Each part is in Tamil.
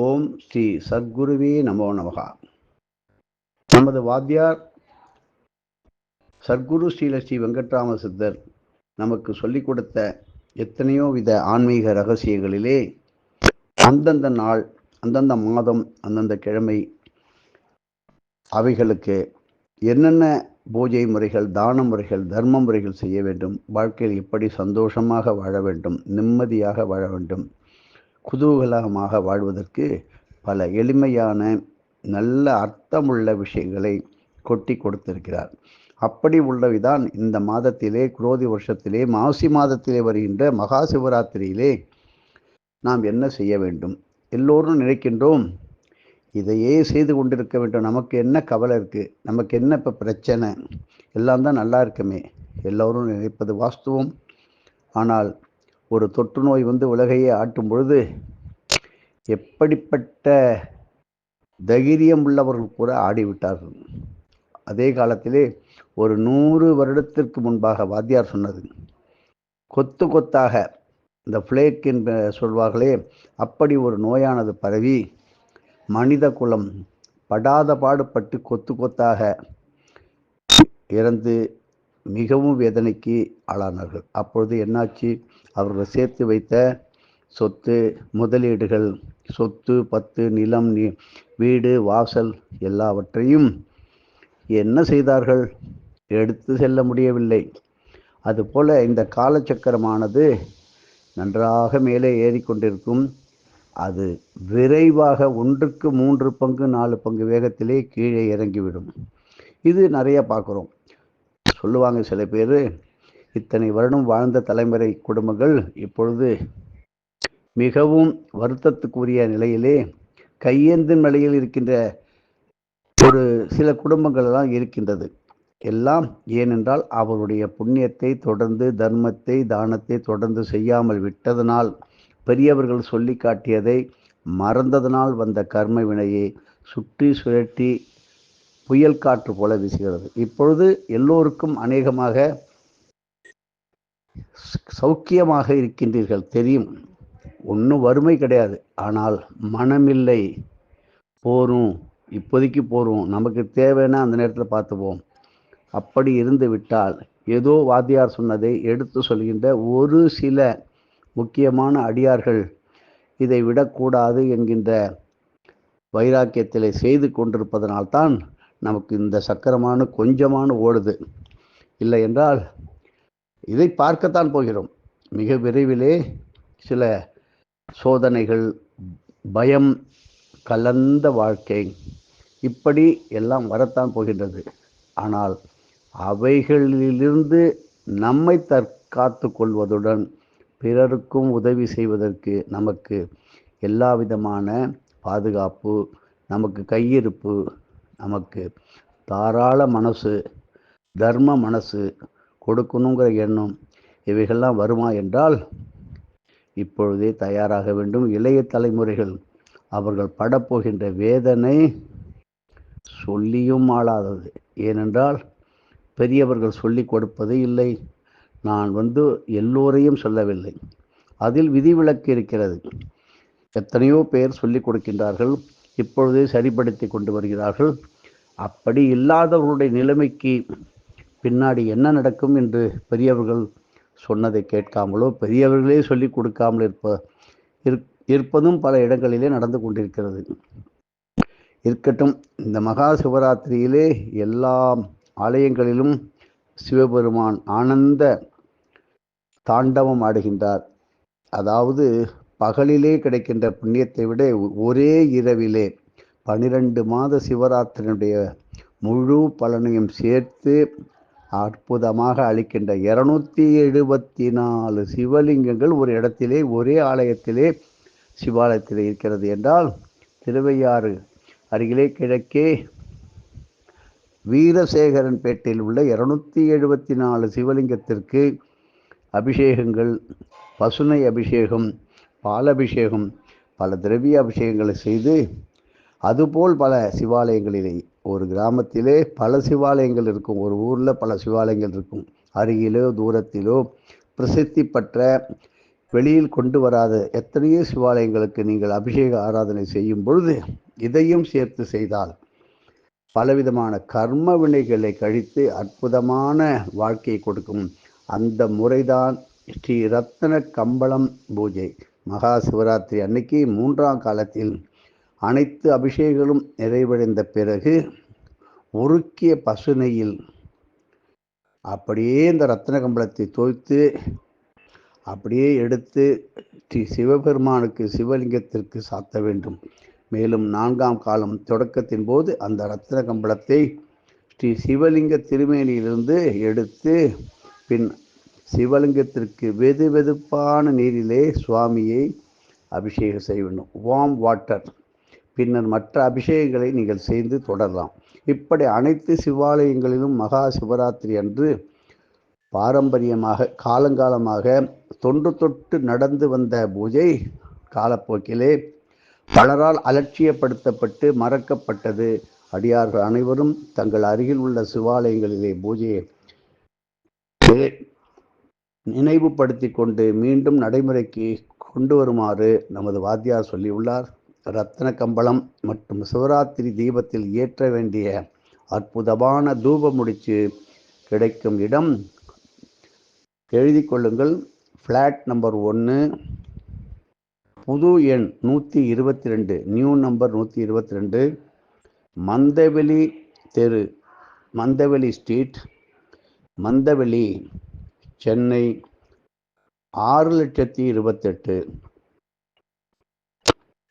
ஓம் ஸ்ரீ சத்குருவே நமோ நமகா நமது வாத்தியார் சத்குரு ஸ்ரீலஸ்ரீ வெங்கட்ராம சித்தர் நமக்கு சொல்லிக் கொடுத்த எத்தனையோ வித ஆன்மீக ரகசியங்களிலே அந்தந்த நாள் அந்தந்த மாதம் அந்தந்த கிழமை அவைகளுக்கு என்னென்ன பூஜை முறைகள் தான முறைகள் தர்ம முறைகள் செய்ய வேண்டும் வாழ்க்கையில் எப்படி சந்தோஷமாக வாழ வேண்டும் நிம்மதியாக வாழ வேண்டும் குதூகலமாக வாழ்வதற்கு பல எளிமையான நல்ல அர்த்தமுள்ள விஷயங்களை கொட்டி கொடுத்திருக்கிறார். அப்படி உள்ளவைதான் இந்த மாதத்திலே குரோதி வருஷத்திலே மாசி மாதத்திலே வருகின்ற மகா சிவராத்திரியிலே நாம் என்ன செய்ய வேண்டும்? எல்லோரும் நினைக்கின்றோம் இதையே செய்து கொண்டிருக்க வேண்டும். நமக்கு என்ன கவலை இருக்குது நமக்கு என்ன இப்போ பிரச்சனை? எல்லாம் தான் நல்லா இருக்குமே. எல்லோரும் நினைப்பது வாஸ்துவம். ஆனால் ஒரு தொற்று நோய் வந்து உலகையே ஆட்டும் பொழுது எப்படிப்பட்ட தைரியம் உள்ளவர்கள் கூட ஆடிவிட்டார்கள். அதே காலத்திலே ஒரு நூறு வருடத்திற்கு முன்பாக வாத்தியார் சொன்னது கொத்து கொத்தாக இந்த ஃப்ளேக் என்று சொல்வார்களே அப்படி ஒரு நோயானது பரவி மனித குலம் படாத பாடுபட்டு கொத்து கொத்தாக இறந்து மிகவும் வேதனைக்கு ஆளானார்கள். அப்பொழுது என்னாச்சு? அவர்கள் சேர்த்து வைத்த சொத்து முதலீடுகள் சொத்து பத்து நிலம் நீ வீடு வாசல் எல்லாவற்றையும் என்ன செய்தார்கள்? எடுத்து செல்ல முடியவில்லை. அதுபோல இந்த காலச்சக்கரமானது நன்றாக மேலே ஏறிக்கொண்டிருக்கும் அது விரைவாக ஒன்றுக்கு மூன்று பங்கு நாலு பங்கு வேகத்திலே கீழே இறங்கிவிடும். இது நிறைய பார்க்குறோம். சொல்லுவாங்க சில பேர் இத்தனை வருடம் வாழ்ந்த தலைமுறை குடும்பங்கள் இப்பொழுது மிகவும் வருத்தத்துக்குரிய நிலையிலே கையேந்தும் நிலையில் இருக்கின்ற ஒரு சில குடும்பங்கள் எல்லாம் இருக்கின்றது. எல்லாம் ஏனென்றால் அவருடைய புண்ணியத்தை தொடர்ந்து தர்மத்தை தானத்தை தொடர்ந்து செய்யாமல் விட்டதனால் பெரியவர்கள் சொல்லி காட்டியதை மறந்ததனால் வந்த கர்ம வினையை சுற்றி சுழற்றி புயல் காற்று போல வீசுகிறது. இப்பொழுது எல்லோருக்கும் அநேகமாக சௌக்கியமாக இருக்கின்றீர்கள் தெரியும். ஒன்றும் வறுமை கிடையாது. ஆனால் மனமில்லை. போரும் இப்போதைக்கு போகிறோம் நமக்கு தேவைன்னா அந்த நேரத்தில் பார்த்துப்போம். அப்படி இருந்து விட்டால் ஏதோ வாத்தியார் சொன்னதை எடுத்து சொல்கின்ற ஒரு சில முக்கியமான அடியார்கள் இதை விடக்கூடாது என்கின்ற வைராக்கியத்தில் செய்து கொண்டிருப்பதனால்தான் நமக்கு இந்த சக்கரமான கொஞ்சமான ஓடுது. இல்லை என்றால் இதை பார்க்கத்தான் போகிறோம். மிக விரைவிலே சில சோதனைகள் பயம் கலந்த வாழ்க்கை இப்படி எல்லாம் வரத்தான் போகின்றது. ஆனால் அவைகளிலிருந்து நம்மை தற்காத்து கொள்வதுடன் பிறருக்கும் உதவி செய்வதற்கு நமக்கு எல்லா விதமான பாதுகாப்பு நமக்கு கையிருப்பு நமக்கு தாராள மனசு தர்ம மனசு கொடுக்கணுங்கிற எண்ணம் இவைகள்லாம் வருமா என்றால் இப்பொழுதே தயாராக வேண்டும். இளைய தலைமுறைகள் அவர்கள் படப்போகின்ற வேதனை சொல்லியும் ஆளாதது. ஏனென்றால் பெரியவர்கள் சொல்லி கொடுப்பது இல்லை. நான் வந்து எல்லோரையும் சொல்லவில்லை. அதில் விதிவிலக்கு இருக்கிறது. எத்தனையோ பேர் சொல்லிக் கொடுக்கின்றார்கள். இப்பொழுதே சரிப்படுத்தி கொண்டு வருகிறார்கள். அப்படி இல்லாதவர்களுடைய நிலைமைக்கு பின்னாடி என்ன நடக்கும் என்று பெரியவர்கள் சொன்னதை கேட்காமலோ பெரியவர்களே சொல்லிக் கொடுக்காமல் இருப்ப இருப்பதும் பல இடங்களிலே நடந்து கொண்டிருக்கிறது. இருக்கட்டும் இந்த மகா சிவராத்திரியிலே எல்லா ஆலயங்களிலும் சிவபெருமான் ஆனந்த தாண்டவம் ஆடுகின்றார். அதாவது பகலிலே கிடைக்கின்ற புண்ணியத்தை விட ஒரே இரவிலே பனிரெண்டு மாத சிவராத்திரியினுடைய முழு பலனையும் சேர்த்து அற்புதமாக அளிக்கின்ற இருநூத்தி எழுபத்தி நாலு சிவலிங்கங்கள் ஒரு இடத்திலே ஒரே ஆலயத்திலே சிவாலயத்தில் இருக்கிறது என்றால் திருவையாறு அருகிலே கிழக்கே வீரசேகரன் பேட்டையில் உள்ள இருநூத்தி எழுபத்தி நாலு சிவலிங்கத்திற்கு அபிஷேகங்கள் பசுனை அபிஷேகம் பாலபிஷேகம் பல திரவிய அபிஷேகங்களை செய்து அதுபோல் பல சிவாலயங்களிலே ஒரு கிராமத்திலே பல சிவாலயங்கள் இருக்கும். ஒரு ஊரில் பல சிவாலயங்கள் இருக்கும். அருகிலோ தூரத்திலோ பிரசித்தி பெற்ற வெளியில் கொண்டு வராத எத்தனையோ சிவாலயங்களுக்கு நீங்கள் அபிஷேக ஆராதனை செய்யும் பொழுது இதையும் சேர்த்து செய்தால் பலவிதமான கர்ம வினைகளை கழித்து அற்புதமான வாழ்க்கையை கொடுக்கும். அந்த முறைதான் ஸ்ரீ ரத்ன கம்பளம் பூஜை. மகா சிவராத்திரி அன்னைக்கு மூன்றாம் காலத்தில் அனைத்து அபிஷேகங்களும் நிறைவடைந்த பிறகு உருக்கிய பசுனையில் அப்படியே இந்த ரத்ன கம்பளத்தை தோய்த்து அப்படியே எடுத்து ஸ்ரீ சிவபெருமானுக்கு சிவலிங்கத்திற்கு சாத்த வேண்டும். மேலும் நான்காம் காலம் தொடக்கத்தின் போது அந்த ரத்ன கம்பளத்தை ஸ்ரீ சிவலிங்க திருமேனியிலிருந்து எடுத்து பின் சிவலிங்கத்திற்கு வெது வெதுப்பான நீரிலே சுவாமியை அபிஷேகம் செய்ய வேண்டும். வார்ம் வாட்டர் பின்னர் மற்ற அபிஷேகங்களை நீங்கள் செய்து தொடரலாம். இப்படி அனைத்து சிவாலயங்களிலும் மகா சிவராத்திரி அன்று பாரம்பரியமாக காலங்காலமாக தொன்று தொட்டு நடந்து வந்த பூஜை காலப்போக்கிலே பலரால் அலட்சியப்படுத்தப்பட்டு மறக்கப்பட்டது. அடியார்கள் அனைவரும் தங்கள் அருகில் உள்ள சிவாலயங்களிலே பூஜையை நினைவுபடுத்தி கொண்டு மீண்டும் நடைமுறைக்கு கொண்டு வருமாறு நமது வாத்தியார் சொல்லியுள்ளார். ரத்ன கம்பளம் மற்றும் சிவராத்திரி தீபத்தில் ஏற்ற வேண்டிய அற்புதமான தூப முடிச்சு கிடைக்கும் இடம். எழுதி கொள்ளுங்கள். ஃப்ளாட் நம்பர் ஒன்று புது எண் நூற்றி இருபத்தி ரெண்டு. நியூ நம்பர் நூற்றி இருபத்தி ரெண்டு. மந்தவெளி தெரு. மந்தவெளி ஸ்ட்ரீட் மந்தவெளி சென்னை ஆறு லட்சத்தி இருபத்தெட்டு.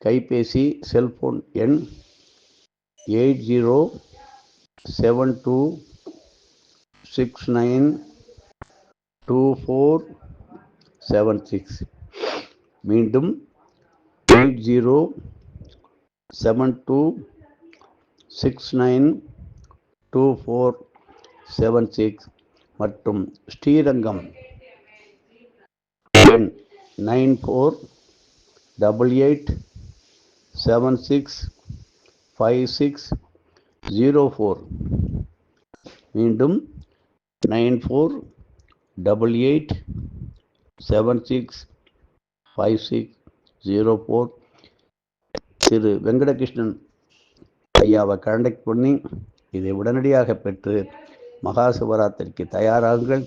கைபேசி செல்போன் எண் eight zero seven two six nine two four seven six மீண்டும் eight zero seven two six nine two four seven six மற்றும் Srirangam nine four double eight seven six five six zero four மீண்டும் nine four double eight seven six five six zero four Thiru Venkatakrishnan ஐயாவை கான்டாக்ட் பண்ணி இதை உடனடியாக பெற்று மகா சிவராத்திரிக்கு தயாராகுங்கள்.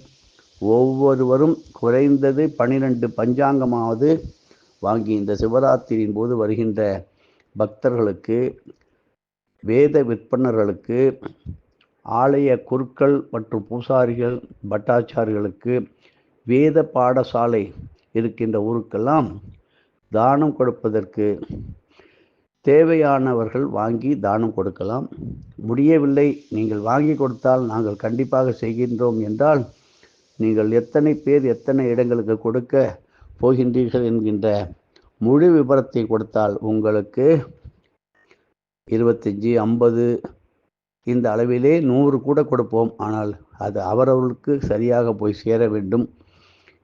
ஒவ்வொருவரும் குறைந்தது பனிரெண்டு பஞ்சாங்கமாவது வாங்கி இந்த சிவராத்திரியின் போது வருகின்ற பக்தர்களுக்கு வேத விற்பனர்களுக்கு ஆலய குருக்கள் மற்றும் பூசாரிகள் பட்டாச்சாரிகளுக்கு வேத பாடசாலை இருக்கின்ற ஊருக்கெல்லாம் தானம் கொடுப்பதற்கு தேவையானவர்கள் வாங்கி தானம் கொடுக்கலாம். முடியவில்லை நீங்கள் வாங்கி கொடுத்தால் நாங்கள் கண்டிப்பாக செய்கின்றோம் என்றால் நீங்கள் எத்தனை பேர் எத்தனை இடங்களுக்கு கொடுக்க போகின்றீர்கள் என்கின்ற முழு விபரத்தை கொடுத்தால் உங்களுக்கு இருபத்தஞ்சி ஐம்பது இந்த அளவிலே நூறு கூட கொடுப்போம். ஆனால் அது அவரவர்களுக்கு சரியாக போய் சேர வேண்டும்.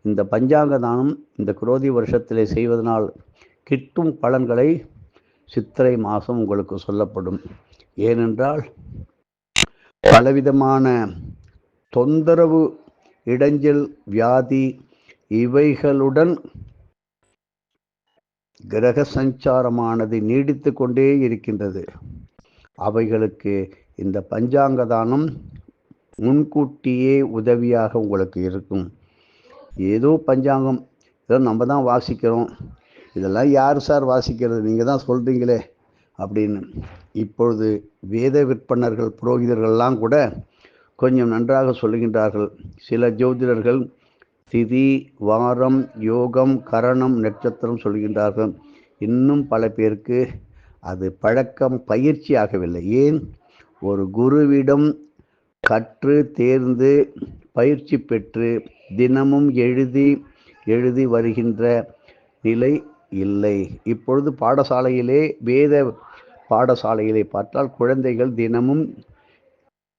இந்த பஞ்சாங்க தானம் இந்த குரோதி வருஷத்திலே செய்வதனால் கிட்டும் பலன்களை சித்திரை மாதம் உங்களுக்கு சொல்லப்படும். ஏனென்றால் பலவிதமான தொந்தரவு இடைஞ்சல் வியாதி இவைகளுடன் கிரக சஞ்சாரமானது நீடித்து கொண்டே இருக்கின்றது. அவைகளுக்கு இந்த பஞ்சாங்க தானம் முன்கூட்டியே உதவியாக உங்களுக்கு இருக்கும். ஏதோ பஞ்சாங்கம் ஏதோ நம்ம தான் வாசிக்கிறோம். இதெல்லாம் யார் சார் வாசிக்கிறது? நீங்கள் தான் சொல்கிறீங்களே அப்படின்னு. இப்பொழுது வேத விற்பனர்கள் புரோகிதர்கள்லாம் கூட கொஞ்சம் நன்றாக சொல்லுகின்றார்கள். சில ஜோதிடர்கள் திதி வாரம் யோகம் கரணம் நட்சத்திரம் சொல்கின்றார்கள். இன்னும் பல பேருக்கு அது பழக்கம் பயிற்சி ஆகவில்லை. ஏன்? ஒரு குருவிடம் கற்று தேர்ந்து பயிற்சி பெற்று தினமும் எழுதி எழுதி வருகின்ற நிலை இல்லை. இப்பொழுது பாடசாலையிலே வேத பாடசாலையிலே பார்த்தால் குழந்தைகள் தினமும்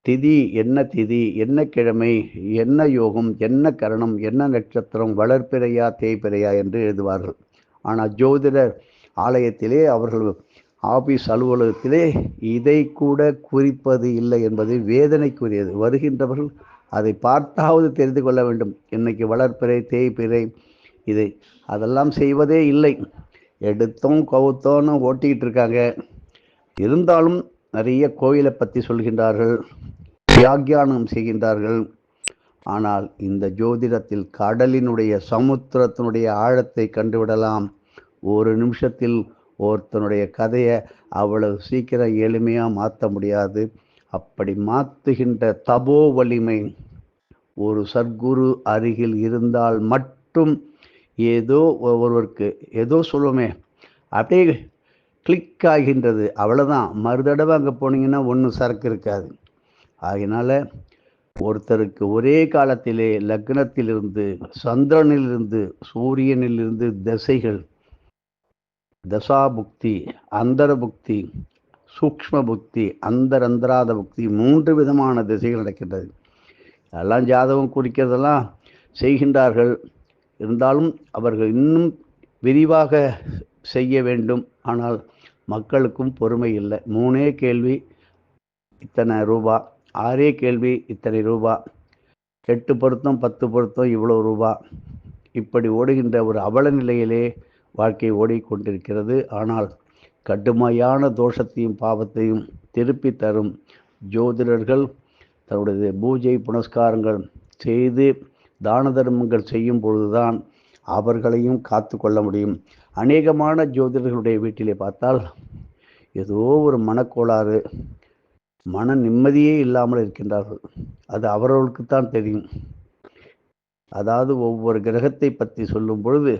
திதி என்ன திதி என்ன கிழமை என்ன யோகம் என்ன கரணம் என்ன நட்சத்திரம் வளர்ப்பிறையா தேய்பிறையா என்று எழுதுவார்கள். ஆனால் ஜோதிடர் ஆலயத்திலே அவர்கள் ஆபீஸ் அலுவலகத்திலே இதை கூட குறிப்பது இல்லை என்பது வேதனைக்குரியது. வருகின்றவர்கள் அதை பார்த்தாவது தெரிந்து கொள்ள வேண்டும். இன்னைக்கு வளர்ப்பிறை தேய்பிறை இதை அதெல்லாம் செய்வதே இல்லை. எடுத்தோம் கவுத்தோன்னு ஓட்டிக்கிட்டு இருக்காங்க. இருந்தாலும் நிறைய கோயிலை பற்றி சொல்கின்றார்கள் வியாக்கியானம் செய்கின்றார்கள். ஆனால் இந்த ஜோதிடத்தில் கடலினுடைய சமுத்திரத்தினுடைய ஆழத்தை கண்டுவிடலாம். ஒரு நிமிஷத்தில் ஒருத்தனுடைய கதையை அவ்வளவு சீக்கிரம் எளிமையாக மாற்ற முடியாது. அப்படி மாற்றுகின்ற தபோ வலிமை ஒரு சர்க்குரு அருகில் இருந்தால் மட்டும் ஏதோ ஒருவருக்கு ஏதோ சொல்லுவோமே அப்படியே கிளிக் ஆகின்றது. அவ்வளோதான் மறுதடவை அங்கே போனீங்கன்னா ஒன்றும் சரக்கு இருக்காது. ஆகினால ஒருத்தருக்கு ஒரே காலத்திலே லக்னத்திலிருந்து சந்திரனிலிருந்து சூரியனிலிருந்து திசைகள் தசா புக்தி அந்தர புக்தி சூக்ம புக்தி அந்தரந்தராத புக்தி மூன்று விதமான திசைகள் நடக்கின்றது. எல்லாம் ஜாதகம் குறிக்கிறதெல்லாம் செய்கின்றார்கள். இருந்தாலும் அவர்கள் இன்னும் விரிவாக செய்ய வேண்டும். ஆனால் மக்களுக்கும் பொறுமை இல்லை. மூணே கேள்வி இத்தனை ரூபா. ஆறே கேள்வி இத்தனை ரூபா. எட்டு பொருத்தம் பத்து பொருத்தம் இவ்வளோ ரூபா. இப்படி ஓடுகின்ற ஒரு அவல நிலையிலே வாழ்க்கை ஓடிக்கொண்டிருக்கிறது. ஆனால் கடுமையான தோஷத்தையும் பாவத்தையும் திருப்பி தரும் ஜோதிடர்கள் தன்னுடைய பூஜை புனஸ்காரங்கள் செய்து தான தர்மங்கள் செய்யும் பொழுதுதான் அவர்களையும் காத்து கொள்ள முடியும். அநேகமான ஜோதிடர்களுடைய வீட்டிலே பார்த்தால் ஏதோ ஒரு மனக்கோளாறு மன நிம்மதியே இல்லாமல் இருக்கின்றார்கள். அது அவர்களுக்குத்தான் தெரியும். அதாவது ஒவ்வொரு கிரகத்தை பற்றி சொல்லும் பொழுது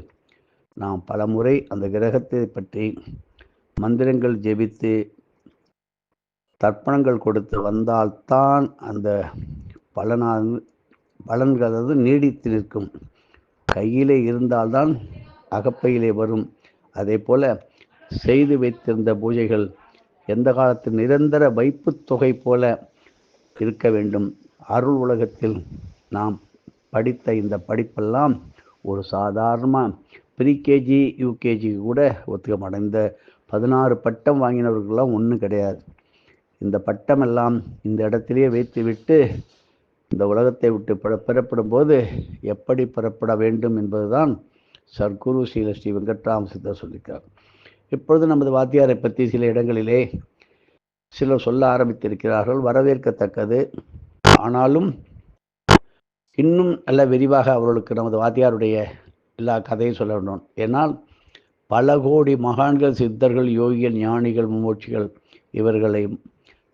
நாம் பல முறை அந்த கிரகத்தை பற்றி மந்திரங்கள் ஜெபித்து தர்ப்பணங்கள் கொடுத்து வந்தால்தான் அந்த பலனாக பலன்கள் அதாவது நீடித்து நிற்கும். கையிலே இருந்தால்தான் அகப்பையிலே வரும். அதே போல செய்து வைத்திருந்த பூஜைகள் எந்த காலத்தில் நிரந்தர வைப்பு தொகை போல இருக்க வேண்டும். அருள் உலகத்தில் நாம் படித்த இந்த படிப்பெல்லாம் ஒரு சாதாரணமாக ப்ரீகேஜி யூகேஜி கூட ஒத்துக்க மாட்டேன் இந்த பதினாறு பட்டம் வாங்கினவர்கள்லாம் ஒன்றும் கிடையாது. இந்த பட்டம் எல்லாம் இந்த இடத்திலேயே வைத்து விட்டு இந்த உலகத்தை விட்டு பிற பிறப்படும் போது எப்படி பிறப்பட வேண்டும் என்பதுதான் சர்க்குரு ஸ்ரீல ஸ்ரீ வெங்கட்ராம சித்தர் சொல்லியிருக்கார். இப்பொழுது நமது வாத்தியாரை பற்றி சில இடங்களிலே சிலர் சொல்ல ஆரம்பித்திருக்கிறார்கள். வரவேற்கத்தக்கது. ஆனாலும் இன்னும் நல்ல விரிவாக அவர்களுக்கு நமது வாத்தியாருடைய எல்லா கதையும் சொல்ல வேண்டும். ஏன்னால் பல கோடி மகான்கள் சித்தர்கள் யோகிகள் ஞானிகள் மூச்சிகள் இவர்களை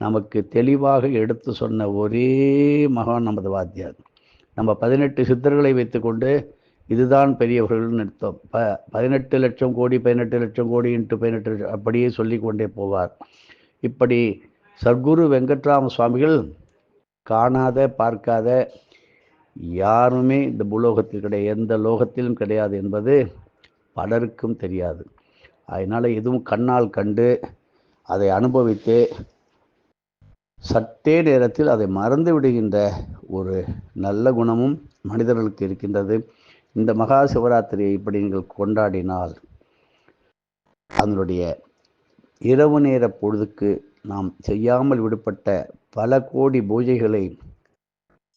நமக்கு தெளிவாக எடுத்து சொன்ன ஒரே மகான் நமது வாத்தியார். நம்ம பதினெட்டு சித்தர்களை வைத்துக்கொண்டு இதுதான் பெரியவர்கள்னு எடுத்தோம் ப பதினெட்டு லட்சம் கோடி பதினெட்டு லட்சம் கோடி இன்ட்டு பதினெட்டு லட்சம் அப்படியே சொல்லி கொண்டே போவார். இப்படி சர்க்குரு வெங்கட்ராம சுவாமிகள் காணாத பார்க்காத யாருமே இந்த புலோகத்தில் கிடையாது எந்த லோகத்திலும் கிடையாது என்பது பலருக்கும் தெரியாது. அதனால் எதுவும் கண்ணால் கண்டு அதை அனுபவித்து சட்டே நேரத்தில் அதை மறந்து விடுகின்ற ஒரு நல்ல குணமும் மனிதர்களுக்கு இருக்கின்றது. இந்த மகா சிவராத்திரியை இப்படி நீங்கள் கொண்டாடினால் அதனுடைய இரவு நேர பொழுதுக்கு நாம் செய்யாமல் விடுபட்ட பல கோடி பூஜைகளை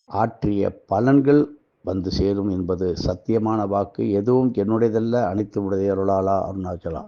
ஆற்றிய பலன்கள் வந்து சேரும் என்பது சத்தியமான வாக்கு. எதுவும் என்னுடையதல்ல அனைத்து உடைய அருளாலா அருணாச்சலா.